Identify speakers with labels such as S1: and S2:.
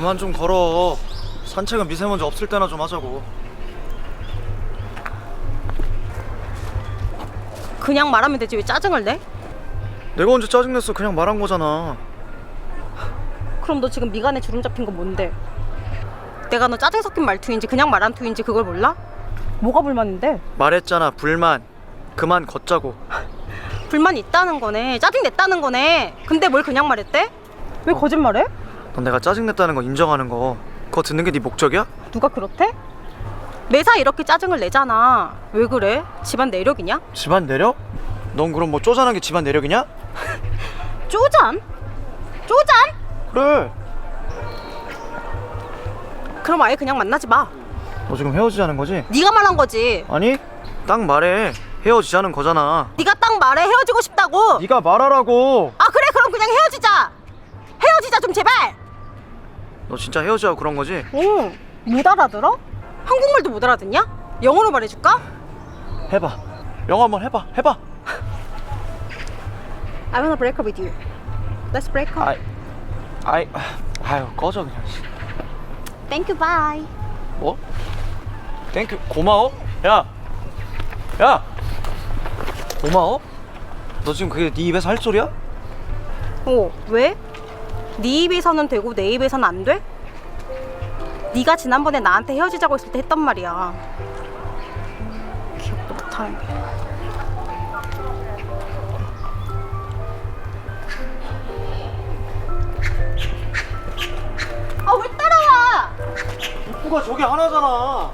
S1: 그만 좀 걸어. 산책은 미세먼지 없을 때나 좀 하자고.
S2: 그냥 말하면 되지 왜 짜증을 내?
S1: 내가 언제 짜증냈어? 그냥 말한 거잖아.
S2: 그럼 너 지금 미간에 주름 잡힌 거 뭔데? 내가 너 짜증 섞인 말투인지 그냥 말한 투인지 그걸 몰라? 뭐가 불만인데?
S1: 말했잖아. 불만. 그만 걷자고.
S2: 불만 있다는 거네 짜증 냈다는 거네 근데 뭘 그냥 말했대? 왜 거짓말해?
S1: 넌 내가 짜증냈다는 거 인정하는 거. 그거 듣는 게 네 목적이야?
S2: 누가 그렇대? 매사 이렇게 짜증을 내잖아 왜 그래? 집안 내력이냐?
S1: 집안 내력? 넌 그럼 뭐 쪼잔한 게 집안 내력이냐?
S2: 쪼잔? 쪼잔?
S1: 그래.
S2: 그럼 아예 그냥 만나지 마
S1: 너 지금 헤어지자는 거지?
S2: 네가 말한 거지
S1: 아니, 딱 말해. 헤어지자는 거잖아.
S2: 네가 딱 말해 헤어지고 싶다고
S1: 네가 말하라고.
S2: 아 그래 그럼 그냥 헤어지자 헤어지자 좀 제발
S1: 너 진짜 헤어지자고 그런 거지?
S2: 응, 못 알아들어? 한국말도 못 알아듣냐? 영어로 말해줄까?
S1: 해봐. 영어 한번 해봐. 해봐.
S2: I wanna break up with you. Let's break up.
S1: 아이, 아이, 아유 꺼져 그냥. 씨.
S2: Thank you, bye.
S1: 뭐? 땡큐 고마워? 야, 야, 고마워? 너 지금 그게 네 입에서 할 소리야?
S2: 어, 왜? 네 입에서는 되고 내 입에서는 안 돼? 네가 지난번에 나한테 헤어지자고 했을 때 했단 말이야. 기억도 못하네. 아왜 따라와?
S1: 입구가 저기 하나잖아.